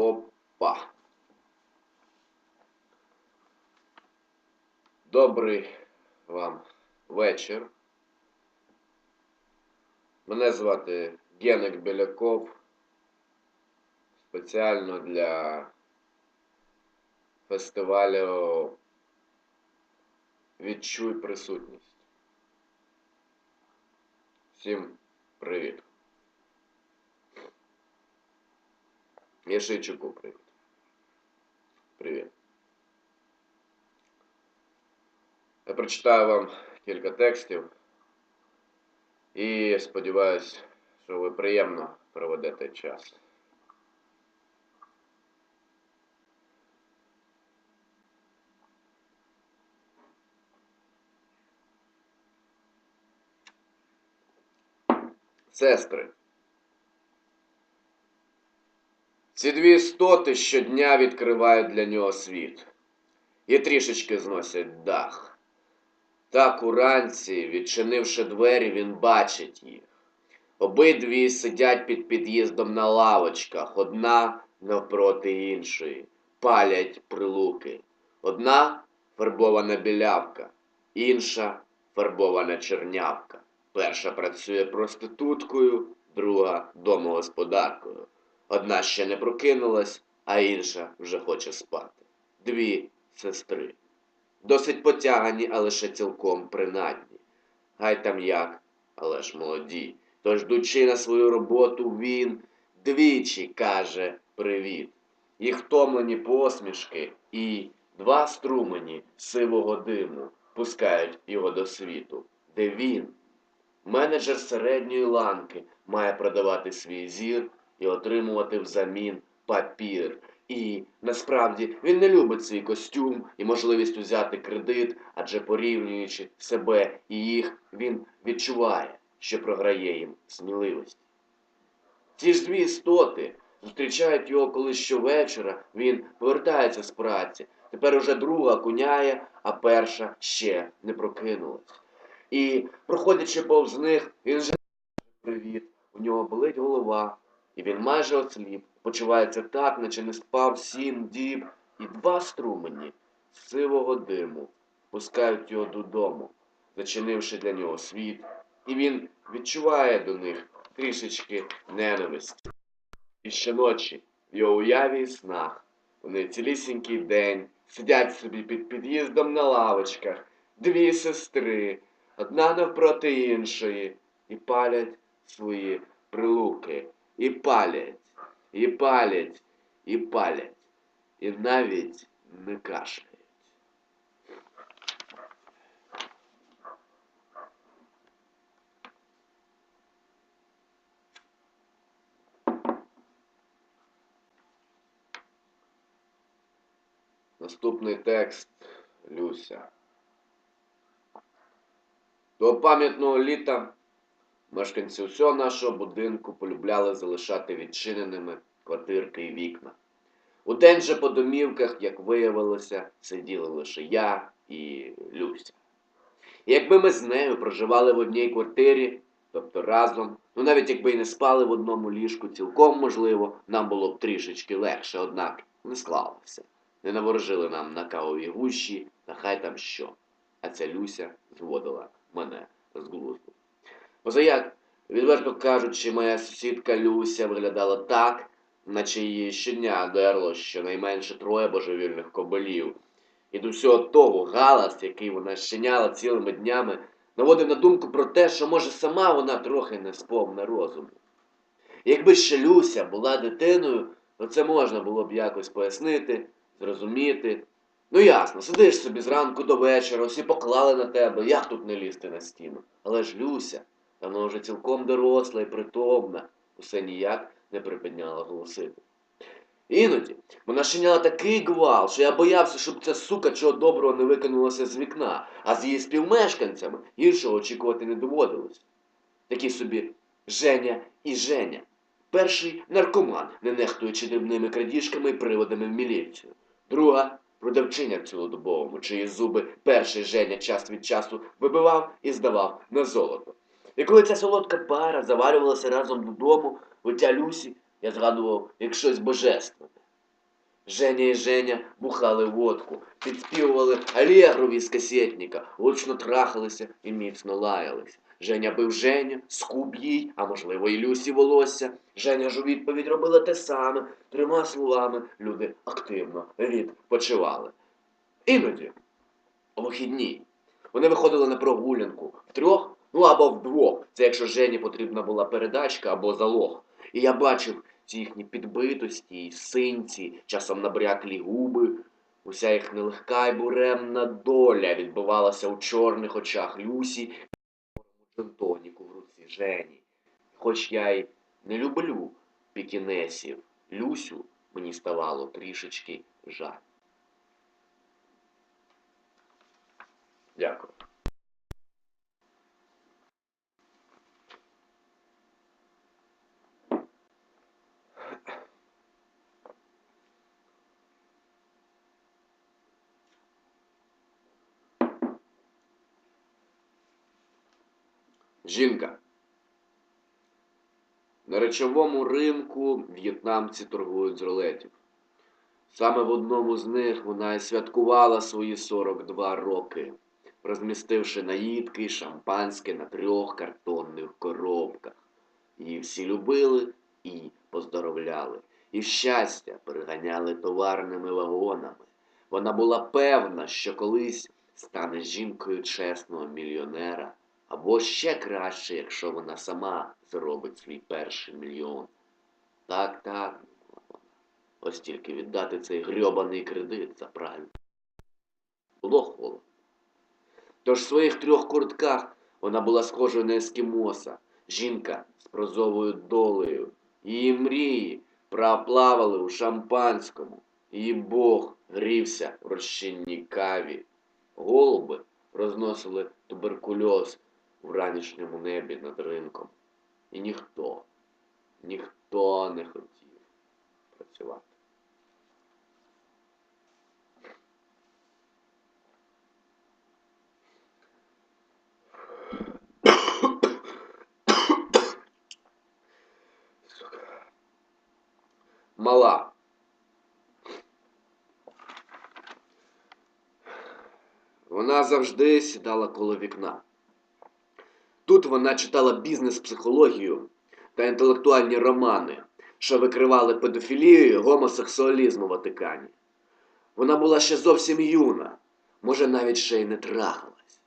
Опа. Добрий вам вечір. Мене звати Генек Біляков. Спеціально для фестивалю Відчуй присутність. Всім привіт. Яшичуку привіт. Привіт. Я прочитаю вам кілька текстів і сподіваюсь, що ви приємно проведете час. Сестри. Ці дві істоти щодня відкривають для нього світ і трішечки зносять дах. Так уранці, відчинивши двері, він бачить їх. Обидві сидять під під'їздом на лавочках, одна навпроти іншої, палять прилуки. Одна фарбована білявка, інша фарбована чернявка. Перша працює проституткою, друга домогосподаркою. Одна ще не прокинулась, а інша вже хоче спати. Дві сестри. Досить потягані, але ще цілком принадні. Гай там як, але ж молоді. Тож, йдучи на свою роботу, він двічі каже привіт. Їх втомлені посмішки і два струмені сивого диму пускають його до світу, де він, менеджер середньої ланки, має продавати свій зір і отримувати взамін папір. І насправді він не любить свій костюм і можливість узяти кредит, адже порівнюючи себе і їх, він відчуває, що програє їм сміливості. Ці ж дві істоти зустрічають його, коли щовечора він повертається з праці. Тепер уже друга куняє, а перша ще не прокинулась. І, проходячи повз них, він вже привіт, у нього болить голова, і він майже осліп, почувається так, наче не спав сім діб, і два струмені сивого диму пускають його додому, зачинивши для нього світ, і він відчуває до них трішечки ненависті. І щоночі в його уяві і снах вони цілісінький день сидять собі під під'їздом на лавочках, дві сестри, одна навпроти іншої, і палять свої прилуки, і палять, і палять, і палять, і навіть не кашляють. Наступний текст Люся. До пам'ятного літа мешканці усього нашого будинку полюбляли залишати відчиненими квартирки і вікна. У день же по домівках, як виявилося, сиділи лише я і Люся. І якби ми з нею проживали в одній квартирі, тобто разом, ну навіть якби й не спали в одному ліжку, цілком можливо, нам було б трішечки легше, однак не склалося. Не наворожили нам на кавові гущі, та хай там що. А ця Люся зводила мене з глузду. Позаяк, відверто кажучи, моя сусідка Люся виглядала так, наче її щодня дерло щонайменше троє божевільних кобилів. І до всього того галас, який вона щиняла цілими днями, наводив на думку про те, що, може, сама вона трохи не сповна розуму. Якби ще Люся була дитиною, то це можна було б якось пояснити, зрозуміти. Ну ясно, сидиш собі зранку до вечора, всі поклали на тебе, як тут не лізти на стіну. Але ж Люся, та вона вже цілком доросла і притомна, усе ніяк не припиняла голосити. Іноді вона шиняла такий гвал, що я боявся, щоб ця сука чого доброго не викинулася з вікна, а з її співмешканцями іншого очікувати не доводилось. Такі собі Женя і Женя. Перший наркоман, не нехтуючи дрібними крадіжками і приводами в міліцію. Друга продавчиня в цілодобовому, чиї зуби перший Женя час від часу вибивав і здавав на золото. І коли ця солодка пара заварювалася разом додому, оття Люсі, я згадував як щось божественне. Женя і Женя бухали водку, підспівували алегрові з касетника, гучно трахалися і міцно лаялися. Женя бив Женя, скуб їй, а можливо і Люсі волосся. Женя ж у відповідь робила те саме, трьома словами люди активно відпочивали. Іноді, у вихідні, вони виходили на прогулянку втрьох, ну або вдвох. Це якщо Жені потрібна була передачка або залог. І я бачив ці їхні підбитості, синці, часом набряклі губи. Уся їх нелегка й буремна доля відбивалася у чорних очах Люсі джентоніку в руці Жені. Хоч я й не люблю пікінесів, Люсю мені ставало трішечки жаль. Дякую. Жінка. На речовому ринку в'єтнамці торгують з рулетів. Саме в одному з них вона і святкувала свої 42 роки, розмістивши наїдки й шампанське на трьох картонних коробках. Її всі любили і поздоровляли, і щастя переганяли товарними вагонами. Вона була певна, що колись стане жінкою чесного мільйонера, або ще краще, якщо вона сама заробить свій перший мільйон. Так, так. Ось тільки віддати цей грьобаний кредит за правильно. Було холодно. Тож в своїх трьох куртках вона була схожою на ескімоса, жінка з прозовою долею. Її мрії проплавали у шампанському. Її Бог грівся в розчинній каві. Голуби розносили туберкульоз в ранішньому небі над ринком. І ніхто, ніхто не хотів працювати. Мала. Вона завжди сідала коло вікна. Тут вона читала бізнес-психологію та інтелектуальні романи, що викривали педофілію і гомосексуалізм у Ватикані. Вона була ще зовсім юна, може навіть ще й не трахалась.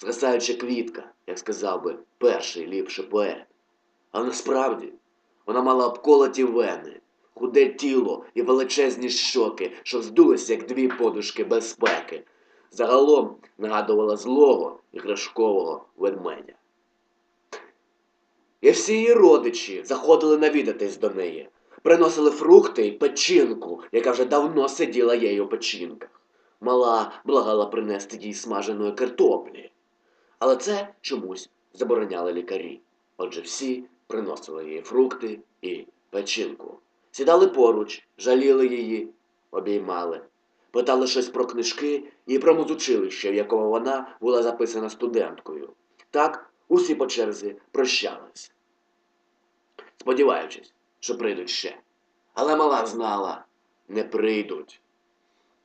Згасаюча квітка, як сказав би перший ліпший поет. А насправді вона мала обколоті вени, худе тіло і величезні щоки, що вздулися, як дві подушки безпеки. Загалом нагадувала злого іграшкового ведмедя. І всі її родичі заходили навідатись до неї, приносили фрукти й печінку, яка вже давно сиділа їй у печінках. Мала благала принести їй смаженої картоплі. Але це чомусь забороняли лікарі. Отже, всі приносили їй фрукти і печінку. Сідали поруч, жаліли її, обіймали, питали щось про книжки і про музучилище, в якому вона була записана студенткою. Так усі по черзі прощались, сподіваючись, що прийдуть ще. Але мала знала, не прийдуть.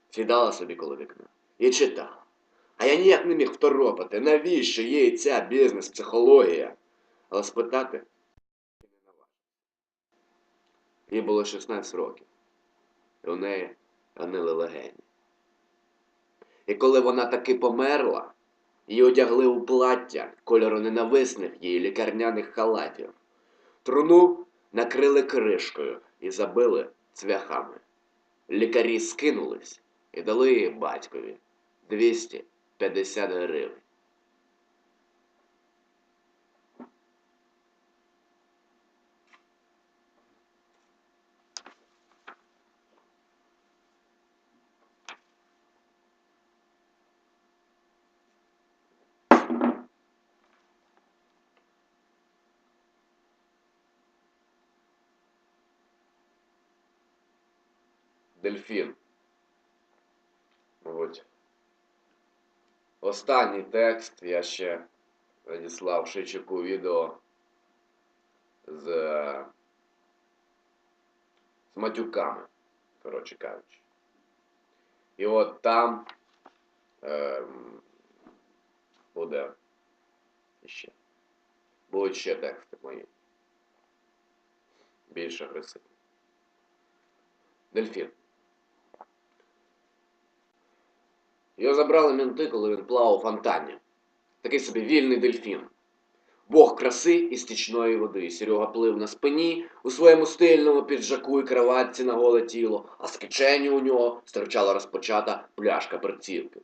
Сідала собі коло вікна і читала. А я ніяк не міг второпати, навіщо їй ця бізнес-психологія. Але спитати. Їй було 16 років, і у неї гнили легені. І коли вона таки померла, її одягли у плаття кольору ненависних її лікарняних халатів. Труну накрили кришкою і забили цвяхами. Лікарі скинулись і дали її батькові 250 гривень. Дельфін. Мабуть. Останній текст я ще надіслав Шичику відео з, з матюками. коротше кажучи. І от там ем, буде ще. Будуть ще тексти мої. Більш агресивні. Дельфін. Його забрали мінти, коли він плавав у фонтані. Такий собі вільний дельфін. Бог краси і стічної води. Серега плив на спині у своєму стильному піджаку і кроватці на голе тіло, а з кишені у нього стирчала розпочата пляшка перцівки.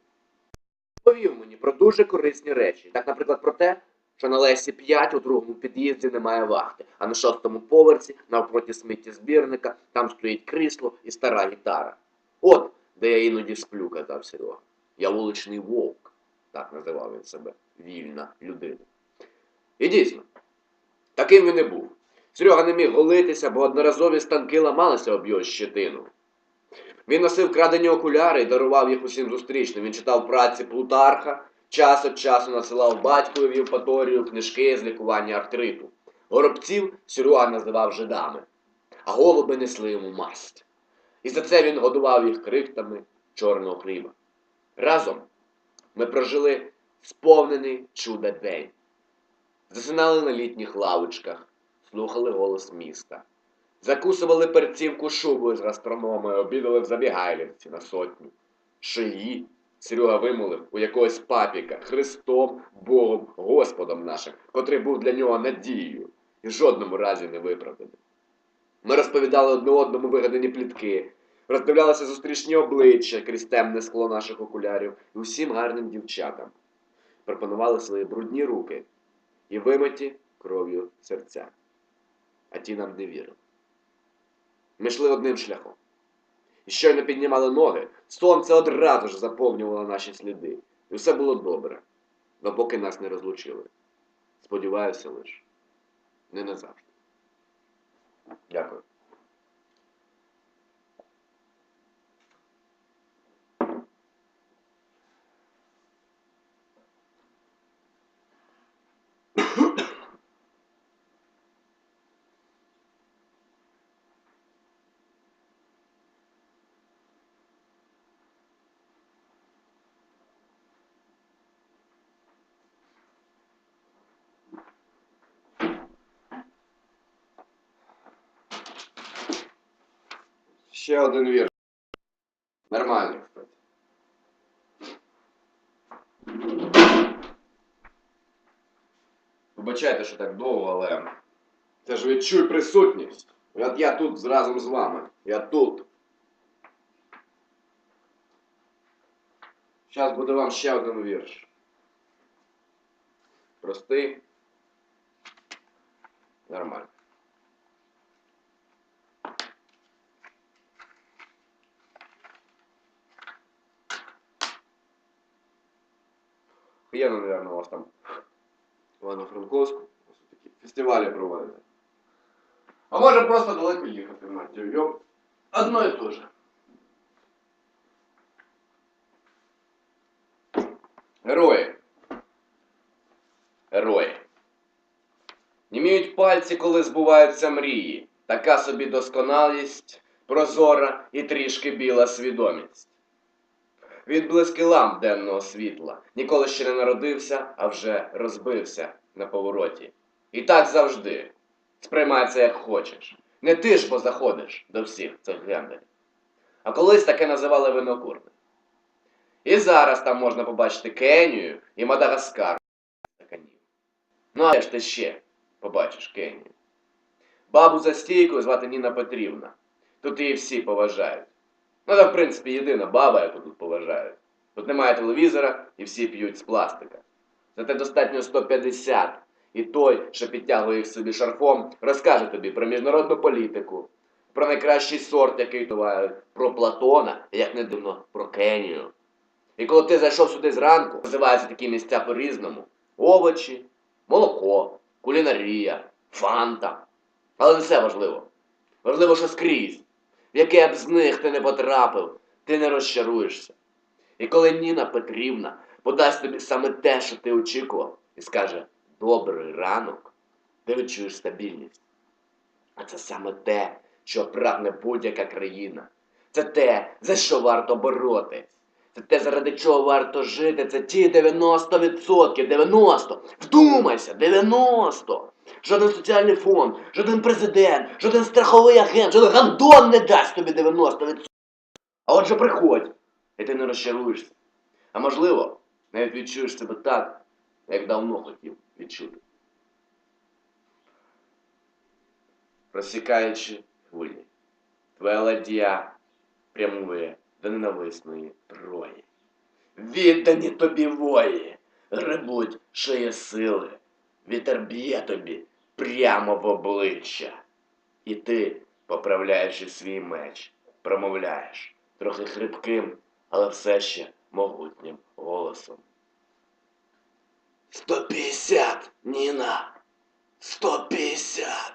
Повів мені про дуже корисні речі, так, наприклад, про те, що на Лесі 5 у другому під'їзді немає вахти, а на шостому поверсі, навпроти сміттєзбірника, там стоїть крісло і стара гітара. От, де я іноді сплю, казав Серега. Я вуличний вовк, так називав він себе, вільна людина. І дійсно, таким він і був. Серега не міг голитися, бо одноразові станки ламалися об його щетину. Він носив крадені окуляри і дарував їх усім зустрічним. Він читав праці Плутарха, час від часу насилав батькові в Євпаторію книжки з лікування артриту. Горобців Серега називав жидами, а голуби несли йому масть. І за це він годував їх крихтами чорного хліба. Разом ми прожили сповнений чуда день. Засинали на літніх лавочках, слухали голос міста. Закусували перцівку шубою з гастрономою, обідали в Забігайлівці на сотню. Шиї Серега вимолив у якогось папіка Христом, Богом, Господом нашим, котрий був для нього надією і жодному разі не виправданий. Ми розповідали одне одному вигадані плітки, роздивлялися зустрічні обличчя крізь темне скло наших окулярів і усім гарним дівчатам. Пропонували свої брудні руки і вимиті кров'ю серця. А ті нам не вірили. Ми йшли одним шляхом. І щойно піднімали ноги, сонце одразу ж заповнювало наші сліди. І все було добре, допоки нас не розлучили. Сподіваюся лише, не назавжди. Дякую. Ще один вірш. Нормальний, кстати. Вибачайте, що так довго, але це ж відчуй присутність. От я тут разом з вами. Я тут. Зараз буде вам ще один вірш. Простий. Нормально. Охуєнно, наверное, у вас там в Івано-Франковську такі фестивалі проводите. А може просто далеко їхати, мать йо. Одно і те же. Герої. Герої. Німіють пальці, коли збуваються мрії. Така собі досконалість, прозора і трішки біла свідомість. Відблиски ламп денного світла. Ніколи ще не народився, а вже розбився на повороті. І так завжди. Сприймай це як хочеш. Не ти ж бо заходиш до всіх цих гендерів. А колись таке називали винокурни. І зараз там можна побачити Кенію і Мадагаскар. Ну а де ж ти ще побачиш Кенію? Бабу за стійкою звати Ніна Петрівна. Тут її всі поважають. Ну, це, в принципі, єдина баба, яку тут поважають. Тут немає телевізора і всі п'ють з пластика. Зате достатньо 150. І той, що підтягує їх собі шарфом, розкаже тобі про міжнародну політику, про найкращий сорт, який тувають, про Платона, і, як не дивно, про Кенію. І коли ти зайшов сюди зранку, називаються такі місця по-різному: овочі, молоко, кулінарія, фанта. Але не все важливо. Важливо, що скрізь. В яке б з них ти не потрапив, ти не розчаруєшся. І коли Ніна Петрівна подасть тобі саме те, що ти очікував, і скаже добрий ранок, ти відчуєш стабільність. А це саме те, що прагне будь-яка країна. Це те, за що варто боротись. Це те, заради чого варто жити. Це ті 90%. 90! Вдумайся! 90! Жоден соціальний фонд, жоден президент, жоден страховий агент, жоден гандон не дасть тобі 90%. А отже приходь, і ти не розчаруєшся. А можливо, навіть відчуєш себе так, як давно хотів відчути. Розсікаючи хвилі, твоя ладья прямує до ненависної Трої. Віддані тобі вої, гребуть шиє сили, вітер б'є тобі прямо в обличчя. І ти, поправляючи свій меч, промовляєш трохи хрипким, але все ще могутнім голосом. Сто п'ятдесят, Ніна! Сто п'ятдесят!